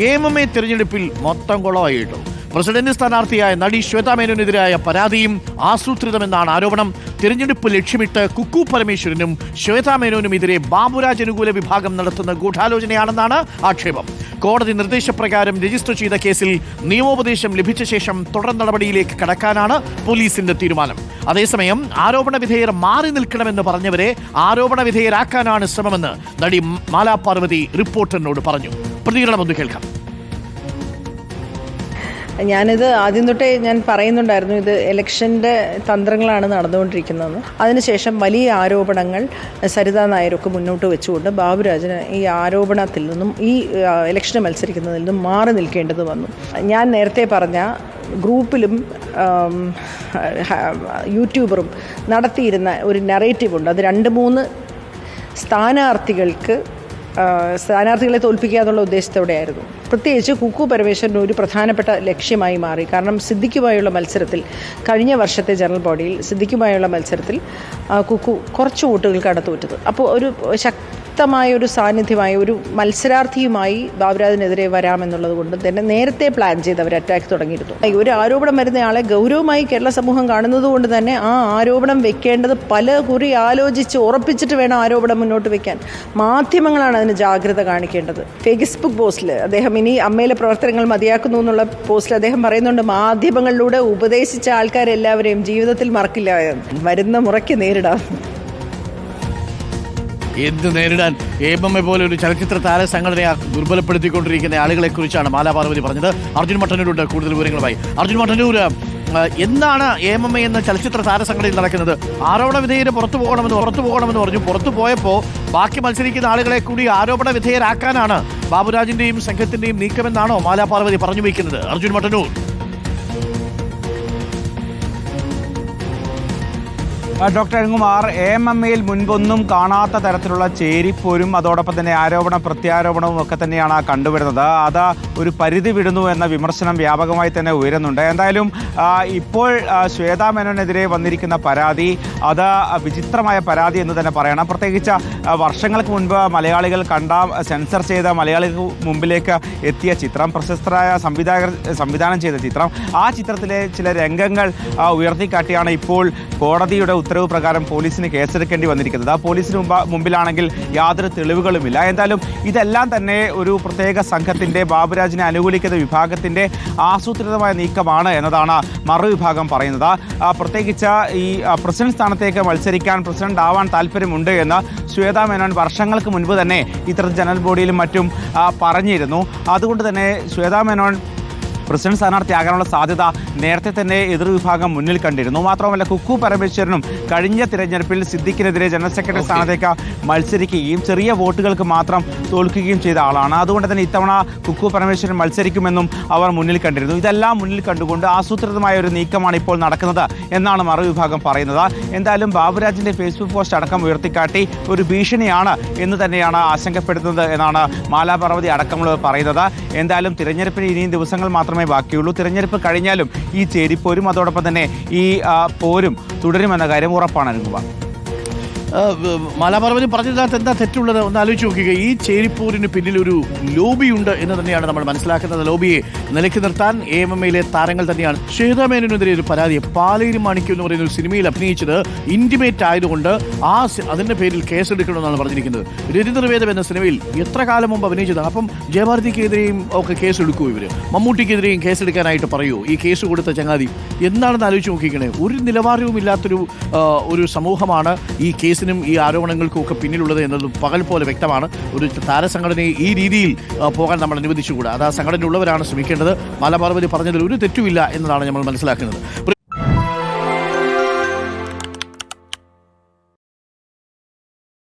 A തിരഞ്ഞെടുപ്പിൽ മൊത്തം കുളമായിട്ടു? President സ്ഥാനാർത്ഥിയായ നടി ശ്വേതാ മേനോനെതിരായ പരാതിയും ആസൂത്രിതമെന്നാണ് ആരോപണം. തിരഞ്ഞെടുപ്പ് ലക്ഷ്യമിട്ട് കുക്കു പരമേശ്വരനും ശ്വേതാ മേനോനുമെതിരെ ബാബുരാജ് അനുകൂല വിഭാഗം നടത്തുന്ന ഗൂഢാലോചനയാണെന്നാണ് ആക്ഷേപം. കോടതി നിർദ്ദേശപ്രകാരം രജിസ്റ്റർ ചെയ്ത കേസിൽ നിയമോപദേശം ലഭിച്ച ശേഷം തുടർ നടപടിയിലേക്ക് കടക്കാനാണ് പോലീസിന്റെ തീരുമാനം. അതേസമയം ആരോപണ വിധേയർ മാറി നിൽക്കണമെന്ന് പറഞ്ഞവരെ ആരോപണ വിധേയരാക്കാനാണ് ശ്രമമെന്ന് നടി മാലാ പാർവതി റിപ്പോർട്ടറിനോട് പറഞ്ഞു. പ്രതികരണം ഒന്ന് കേൾക്കാം. ഞാനിത് ആദ്യം തൊട്ടേ ഞാൻ പറയുന്നുണ്ടായിരുന്നു ഇത് ഇലക്ഷന്റെ തന്ത്രങ്ങളാണ് നടന്നുകൊണ്ടിരിക്കുന്നതെന്ന്. അതിനുശേഷം വലിയ ആരോപണങ്ങൾ സരിതാ നായരൊക്കെ മുന്നോട്ട് വെച്ചുകൊണ്ട് ബാബുരാജിന് ഈ ആരോപണത്തിൽ നിന്നും ഈ ഇലക്ഷന് മത്സരിക്കുന്നതിൽ നിന്നും മാറി നിൽക്കേണ്ടത് വന്നു. ഞാൻ നേരത്തെ പറഞ്ഞ ഗ്രൂപ്പിലും യൂട്യൂബറും നടത്തിയിരുന്ന ഒരു നറേറ്റീവ് ഉണ്ട്. അത് രണ്ട് മൂന്ന് സ്ഥാനാർത്ഥികൾക്ക് സ്ഥാനാർത്ഥികളെ തോൽപ്പിക്കുക എന്നുള്ള ഉദ്ദേശത്തോടെയായിരുന്നു പ്രത്യേകിച്ച് കുക്കു പരമേശ്വരന് ഒരു പ്രധാനപ്പെട്ട ലക്ഷ്യമായി മാറി. കാരണം സിദ്ദിഖുമായുള്ള മത്സരത്തിൽ കഴിഞ്ഞ വർഷത്തെ ജനറൽ ബോഡിയിൽ സിദ്ദിഖുമായുള്ള മത്സരത്തിൽ കുക്കു കുറച്ച് വോട്ടുകൾക്കാണ് തോറ്റത് അപ്പോൾ ഒരു ശക്തമായ ഒരു സാന്നിധ്യമായി ഒരു മത്സരാർത്ഥിയുമായി ബാബുരാജിനെതിരെ വരാമെന്നുള്ളത് കൊണ്ട് തന്നെ നേരത്തെ പ്ലാൻ ചെയ്ത് അവർ അറ്റാക്ക് തുടങ്ങിയിരുന്നു. ഒരു ആരോപണം വരുന്നയാളെ ഗൗരവമായി കേരള സമൂഹം കാണുന്നത് കൊണ്ട് തന്നെ ആ ആരോപണം വെക്കേണ്ടത് പല കുറി ആലോചിച്ച് ഉറപ്പിച്ചിട്ട് വേണം ആരോപണം മുന്നോട്ട് വെക്കാൻ. മാധ്യമങ്ങളാണ് അതിന് ജാഗ്രത കാണിക്കേണ്ടത്. ഫേസ്ബുക്ക് പോസ്റ്റിൽ അദ്ദേഹം ഇനി അമ്മയിലെ പ്രവർത്തനങ്ങൾ മതിയാക്കുന്നു എന്നുള്ള പോസ്റ്റിൽ അദ്ദേഹം പറയുന്നുണ്ട് മാധ്യമങ്ങളിലൂടെ ഉപദേശിച്ച ആൾക്കാരെല്ലാവരെയും ജീവിതത്തിൽ മറക്കില്ല വരുന്ന മുറയ്ക്ക് നേരിടാം. എന്ത് നേരിടാൻ? എം പോലെ ഒരു ചലച്ചിത്ര താര സംഘടനയെ ദുർബലപ്പെടുത്തിക്കൊണ്ടിരിക്കുന്ന ആളുകളെ കുറിച്ചാണ് മാലാപാർവതി പറഞ്ഞത്. അർജുൻ മട്ടന്നൂരുണ്ട് കൂടുതൽ വിവരങ്ങളുമായി. അർജുൻ മട്ടന്നൂർ എന്താണ് എ എന്ന ചലച്ചിത്ര താരസംഘടനയിൽ നടക്കുന്നത്? ആരോപണ വിധേയര് പുറത്തു പോകണമെന്ന് പുറത്തു പോകണമെന്ന് പറഞ്ഞു. പുറത്തു പോയപ്പോൾ ബാക്കി മത്സരിക്കുന്ന ആളുകളെ കൂടി ആരോപണ വിധേയരാക്കാനാണ് ബാബുരാജിന്റെയും സംഘത്തിന്റെയും നീക്കമെന്നാണോ മാലാപാർവതി പറഞ്ഞു വയ്ക്കുന്നത്. Arjun Mattannur. Doctor Arunkumar A M എയിൽ മുൻപൊന്നും കാണാത്ത തരത്തിലുള്ള ചേരിപ്പോരും അതോടൊപ്പം തന്നെ ആരോപണ പ്രത്യാരോപണവും ഒക്കെ തന്നെയാണ് കണ്ടുവരുന്നത്. അത് ഒരു പരിധി വിടുന്നു എന്ന വിമർശനം വ്യാപകമായി തന്നെ ഉയരുന്നുണ്ട്. എന്തായാലും ഇപ്പോൾ ശ്വേതാ മേനോനെതിരെ വന്നിരിക്കുന്ന പരാതി അത് വിചിത്രമായ പരാതി എന്ന് തന്നെ പറയണം. പ്രത്യേകിച്ച് വർഷങ്ങൾക്ക് മുൻപ് മലയാളികൾ കണ്ട സെൻസർ ചെയ്ത മലയാളികൾക്ക് മുമ്പിലേക്ക് എത്തിയ ചിത്രം പ്രശസ്തരായ സംവിധായകർ സംവിധാനം ചെയ്ത ചിത്രം ആ ചിത്രത്തിലെ ചില രംഗങ്ങൾ ഉയർത്തിക്കാട്ടിയാണ് ഇപ്പോൾ കോടതിയുടെ ഉത്തരവ് പ്രകാരം പോലീസിന് കേസെടുക്കേണ്ടി വന്നിരിക്കുന്നത്. ആ പോലീസിന് മുമ്പ് മുമ്പിലാണെങ്കിൽ യാതൊരു തെളിവുകളുമില്ല. എന്തായാലും ഇതെല്ലാം തന്നെ ഒരു പ്രത്യേക സംഘത്തിന്റെ ബാബുരാജിനെ അനുകൂലിക്കുന്ന വിഭാഗത്തിന്റെ ആസൂത്രിതമായ നീക്കമാണ് എന്നതാണ് മറുവിഭാഗം പറയുന്നത്. പ്രത്യേകിച്ച് ഈ പ്രസിഡന്റ് സ്ഥാനത്തേക്ക് മത്സരിക്കാൻ പ്രസിഡന്റ് ആവാൻ താല്പര്യമുണ്ട് എന്ന് ശ്വേതാ മേനോൻ വർഷങ്ങൾക്ക് മുൻപ് തന്നെ ഇത്തരം ജനറൽ ബോഡിയിലും മറ്റും പറഞ്ഞിരുന്നു. അതുകൊണ്ട് തന്നെ ശ്വേതാ മേനോൻ പ്രസിഡന്റ് സ്ഥാനാർത്ഥിയാകാനുള്ള സാധ്യത നേരത്തെ തന്നെ എതിർവിഭാഗം മുന്നിൽ കണ്ടിരുന്നു. മാത്രമല്ല കുക്കു പരമേശ്വരനും കഴിഞ്ഞ തിരഞ്ഞെടുപ്പിൽ സിദ്ദിഖിനെതിരെ ജനറൽ സെക്രട്ടറി സ്ഥാനത്തേക്ക് മത്സരിക്കുകയും ചെറിയ വോട്ടുകൾക്ക് മാത്രം തോൽക്കുകയും ചെയ്ത ആളാണ്. അതുകൊണ്ട് തന്നെ ഇത്തവണ കുക്കു പരമേശ്വരൻ മത്സരിക്കുമെന്നും അവർ മുന്നിൽ കണ്ടിരുന്നു. ഇതെല്ലാം മുന്നിൽ കണ്ടുകൊണ്ട് ആസൂത്രിതമായ ഒരു നീക്കമാണ് ഇപ്പോൾ നടക്കുന്നത് എന്നാണ് മറുവിഭാഗം പറയുന്നത്. എന്തായാലും ബാബുരാജിന്റെ ഫേസ്ബുക്ക് പോസ്റ്റ് അടക്കം ഉയർത്തിക്കാട്ടി ഒരു ഭീഷണിയാണ് എന്ന് തന്നെയാണ് ആശങ്കപ്പെടുന്നത് എന്നാണ് മാലാപർവതി അടക്കമുള്ളവർ പറയുന്നത്. എന്തായാലും തിരഞ്ഞെടുപ്പിന് ഇനിയും ദിവസങ്ങൾ മാത്രമേ ബാക്കിയുള്ളൂ. തിരഞ്ഞെടുപ്പ് കഴിഞ്ഞാലും ഈ ചേരിപ്പോരും അതോടൊപ്പം തന്നെ ഈ പോരും തുടരുമെന്ന കാര്യം ഉറപ്പാണ് അനുകുമാർ മലപർവതി പറഞ്ഞതിനകത്ത് എന്താ തെറ്റുള്ളത്? ഒന്ന് ആലോചിച്ച് നോക്കുക ഈ ചേരിപ്പൂരിന് പിന്നിൽ ഒരു ലോബിയുണ്ട് എന്ന് തന്നെയാണ് നമ്മൾ മനസ്സിലാക്കുന്നത്. ലോബിയെ നിലയ്ക്ക് നിർത്താൻ എ എം എം എയിലെ താരങ്ങൾ തന്നെയാണ്. ശ്വേതാമേനോനെതിരെ ഒരു പരാതി പാലേരി മാണിക്യം എന്ന് പറയുന്ന ഒരു സിനിമയിൽ അഭിനയിച്ചത് ഇന്റിമേറ്റ് ആയതുകൊണ്ട് ആ അതിന്റെ പേരിൽ കേസെടുക്കണമെന്നാണ് പറഞ്ഞിരിക്കുന്നത്. രതിനിർവേദം എന്ന സിനിമയിൽ എത്ര കാലം മുമ്പ് അഭിനയിച്ചത് അപ്പം ജയഭാരതിക്കെതിരെയും ഒക്കെ കേസെടുക്കൂ ഇവർ മമ്മൂട്ടിക്കെതിരെയും കേസെടുക്കാനായിട്ട് പറയൂ? ഈ കേസ് കൊടുത്ത ചങ്ങാതി. എന്താണെന്ന് ആലോചിച്ച് നോക്കിക്കണേ. ഒരു നിലവാരവും ഇല്ലാത്തൊരു ഒരു സമൂഹമാണ് ഈ കേസിനും ഈ ആരോപണങ്ങൾക്കും ഒക്കെ പിന്നിലുള്ളത് എന്നത് പകൽ പോലെ വ്യക്തമാണ്. ഒരു താരസംഘടനയെ ഈ രീതിയിൽ പോകാൻ നമ്മൾ അനുവദിച്ചുകൂടാ. അത് ആ സംഘടനയുള്ളവരാണ് ശ്രമിക്കേണ്ടത് മലപാർവതി പറഞ്ഞതിൽ ഒരു തെറ്റുമില്ല എന്നതാണ് നമ്മൾ മനസ്സിലാക്കുന്നത്.